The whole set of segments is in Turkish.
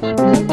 Bye.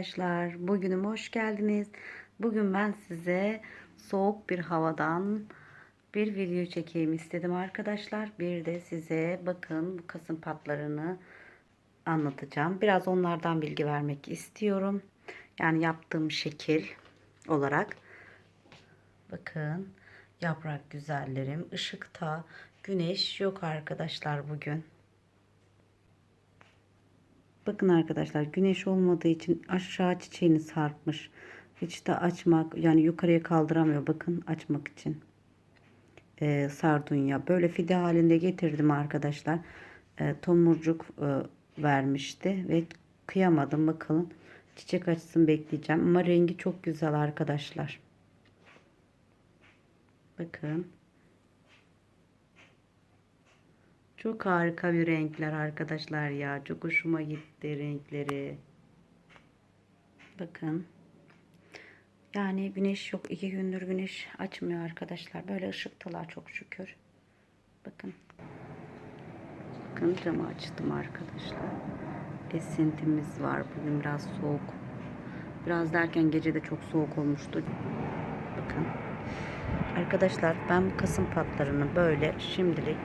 Arkadaşlar. Bugünüm hoş geldiniz. Bugün ben size soğuk bir havadan bir video çekeyim istedim arkadaşlar. Bir de size bakın bu kasım patlarını anlatacağım. Biraz onlardan bilgi vermek istiyorum. Yani yaptığım şekil olarak. Bakın yaprak güzellerim. Işıkta güneş yok arkadaşlar bugün. Bakın arkadaşlar güneş olmadığı için aşağı çiçeğini sarkmış. Hiç de açmak yani yukarıya kaldıramıyor bakın açmak için. Ee, sardunya böyle fide halinde getirdim arkadaşlar. Ee, tomurcuk e, vermişti ve kıyamadım bakalım. Çiçek açsın bekleyeceğim ama rengi çok güzel arkadaşlar. Bakın. Çok harika bir renkler arkadaşlar ya. Çok hoşuma gitti renkleri. Bakın. Yani güneş yok. iki gündür güneş açmıyor arkadaşlar. Böyle ışıktalar çok şükür. Bakın. Bakın camı açtım arkadaşlar. Esintimiz var. Bugün biraz soğuk. Biraz derken gece de çok soğuk olmuştu. Bakın. Arkadaşlar ben kasım patlarını böyle şimdilik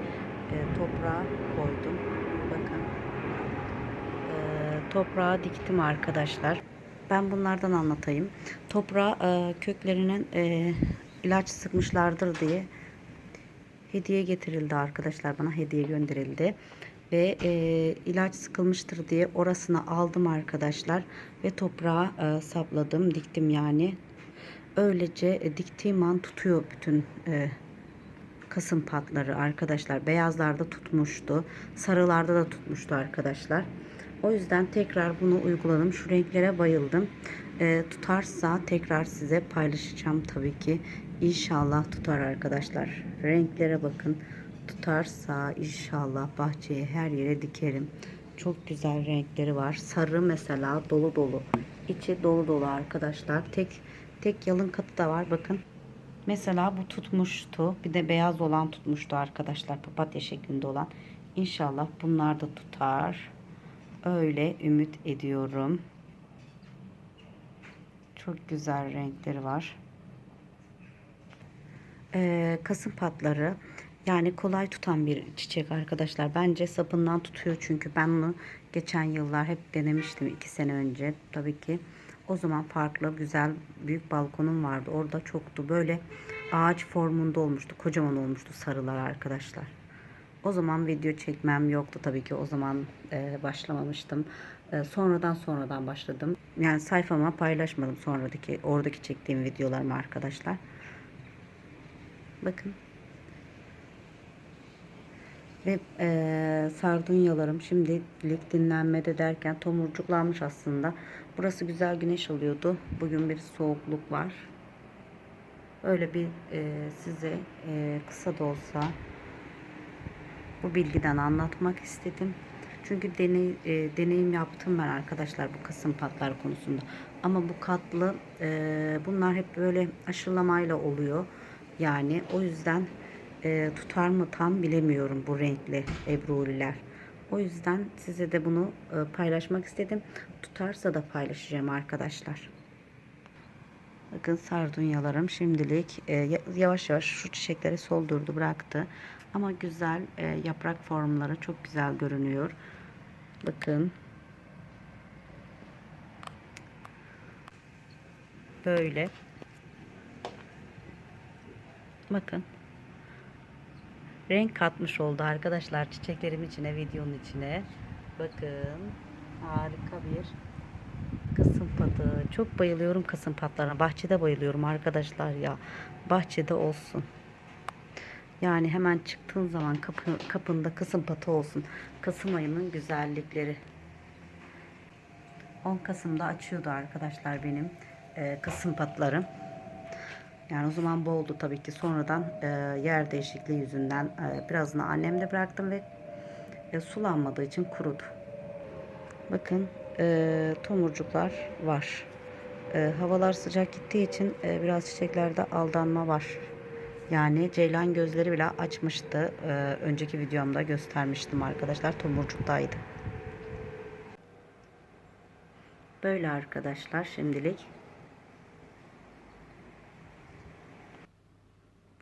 e, toprağa koydum. Bakın. E, toprağa diktim arkadaşlar. Ben bunlardan anlatayım. Toprağa e, köklerinin e, ilaç sıkmışlardır diye hediye getirildi arkadaşlar. Bana hediye gönderildi. Ve e, ilaç sıkılmıştır diye orasını aldım arkadaşlar. Ve toprağa e, sapladım. Diktim yani. Öylece e, diktiğim an tutuyor bütün e, kasım patları arkadaşlar. Beyazlarda tutmuştu. Sarılarda da tutmuştu arkadaşlar. O yüzden tekrar bunu uyguladım. Şu renklere bayıldım. E, tutarsa tekrar size paylaşacağım tabii ki. İnşallah tutar arkadaşlar. Renklere bakın. Tutarsa inşallah bahçeye her yere dikerim. Çok güzel renkleri var. Sarı mesela dolu dolu. İçi dolu dolu arkadaşlar. Tek tek yalın katı da var. Bakın. Mesela bu tutmuştu. Bir de beyaz olan tutmuştu arkadaşlar. Papatya şeklinde olan. İnşallah bunlar da tutar. Öyle ümit ediyorum. Çok güzel renkleri var. Ee, kasım patları yani kolay tutan bir çiçek arkadaşlar. Bence sapından tutuyor çünkü ben bunu geçen yıllar hep denemiştim. iki sene önce tabii ki. O zaman farklı güzel büyük balkonum vardı. Orada çoktu. Böyle ağaç formunda olmuştu. Kocaman olmuştu sarılar arkadaşlar. O zaman video çekmem yoktu tabii ki. O zaman e, başlamamıştım. E, sonradan sonradan başladım. Yani sayfama paylaşmadım sonradaki oradaki çektiğim videolarımı arkadaşlar. Bakın. Ve e, sardunyalarım şimdilik dinlenmede derken tomurcuklanmış aslında. Burası güzel güneş alıyordu. Bugün bir soğukluk var. Öyle bir e, size e, kısa da olsa bu bilgiden anlatmak istedim. Çünkü deney, e, deneyim yaptım ben arkadaşlar bu kasım patlar konusunda. Ama bu katlı e, bunlar hep böyle aşılamayla oluyor. Yani o yüzden e, tutar mı tam bilemiyorum bu renkli ebruliler. O yüzden size de bunu e, paylaşmak istedim. Tutarsa da paylaşacağım arkadaşlar. Bakın sardunyalarım şimdilik e, yavaş yavaş şu çiçekleri soldurdu bıraktı. Ama güzel e, yaprak formları çok güzel görünüyor. Bakın. Böyle. Bakın. Renk katmış oldu arkadaşlar çiçeklerim içine, videonun içine. Bakın. Harika bir kasım patı. Çok bayılıyorum kasım patlarına. Bahçede bayılıyorum arkadaşlar ya. Bahçede olsun. Yani hemen çıktığın zaman kapı, kapında Kasım patı olsun. Kasım ayının güzellikleri. 10 Kasım'da açıyordu arkadaşlar benim e, Kasım patlarım. Yani o zaman boldu tabii ki. Sonradan e, yer değişikliği yüzünden e, birazını annemde bıraktım ve e, sulanmadığı için kurudu. Bakın e, tomurcuklar var. E, havalar sıcak gittiği için e, biraz çiçeklerde aldanma var. Yani ceylan gözleri bile açmıştı. Ee, önceki videomda göstermiştim arkadaşlar. Tomurcuktaydı. Böyle arkadaşlar şimdilik.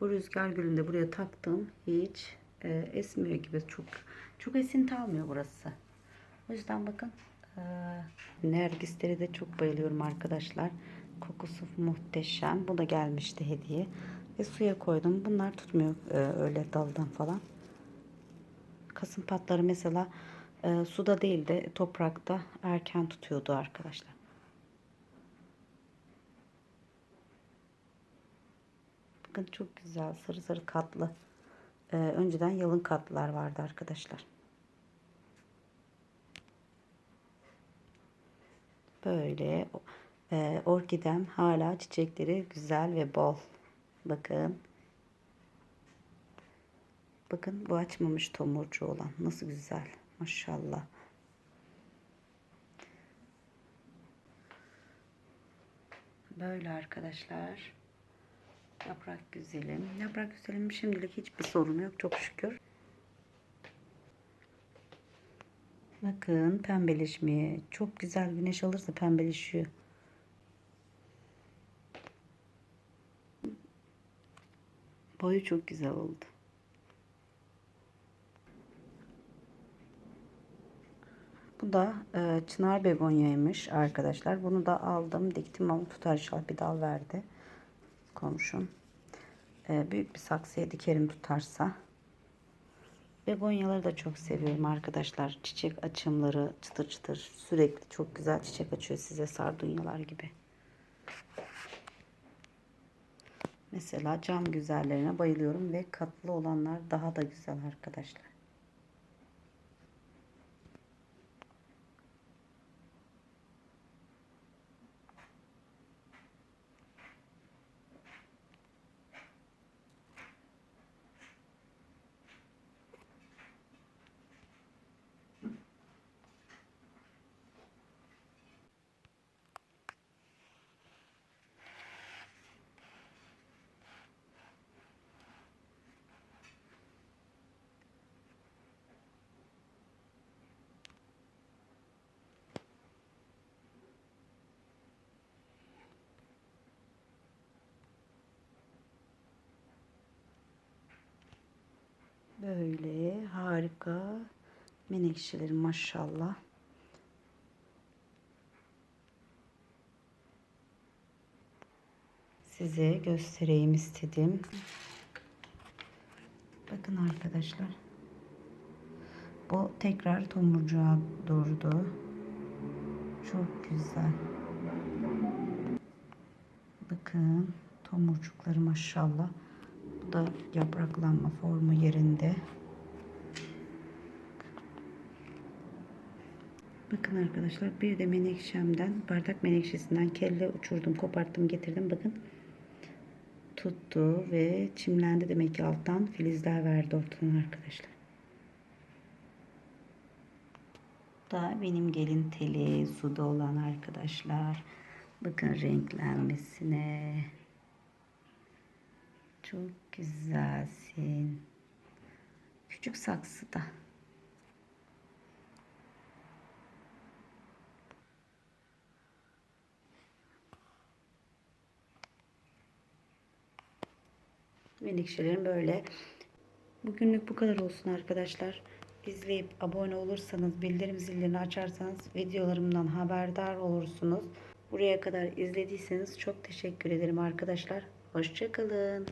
Bu rüzgar gülünde buraya taktım. Hiç e, esmiyor gibi. Çok çok esinti almıyor burası. O yüzden bakın e, nergisleri de çok bayılıyorum arkadaşlar. Kokusu muhteşem. Bu da gelmişti hediye ve suya koydum. Bunlar tutmuyor e, öyle daldan falan. Kasım patları mesela e, suda değil de toprakta erken tutuyordu arkadaşlar. Bakın çok güzel sarı sarı katlı. E, önceden yalın katlılar vardı arkadaşlar. Böyle e, orkidem hala çiçekleri güzel ve bol. Bakın. Bakın bu açmamış tomurcu olan. Nasıl güzel. Maşallah. Böyle arkadaşlar. Yaprak güzelim. Yaprak güzelim şimdilik hiçbir sorun yok. Çok şükür. Bakın pembeleşmeye. Çok güzel güneş alırsa pembeleşiyor. Boyu çok güzel oldu. Bu da e, çınar begonyaymış arkadaşlar. Bunu da aldım. Diktim ama tutar inşallah bir dal verdi. Komşum. E, büyük bir saksıya dikerim tutarsa. Begonyaları da çok seviyorum arkadaşlar. Çiçek açımları çıtır çıtır. Sürekli çok güzel çiçek açıyor size sardunyalar gibi. Mesela cam güzellerine bayılıyorum ve katlı olanlar daha da güzel arkadaşlar. Böyle harika menekşelerim maşallah. Size göstereyim istedim. Bakın arkadaşlar. Bu tekrar tomurcuğa durdu. Çok güzel. Bakın tomurcukları maşallah da yapraklanma formu yerinde. Bakın arkadaşlar bir de menekşemden bardak menekşesinden kelle uçurdum koparttım getirdim bakın tuttu ve çimlendi demek ki alttan filizler verdi ortadan arkadaşlar. Da benim gelin teli suda olan arkadaşlar bakın renklenmesine çok güzelsin. Küçük saksıda. Menekşelerim böyle. Bugünlük bu kadar olsun arkadaşlar. İzleyip abone olursanız, bildirim zilini açarsanız videolarımdan haberdar olursunuz. Buraya kadar izlediyseniz çok teşekkür ederim arkadaşlar. Hoşçakalın.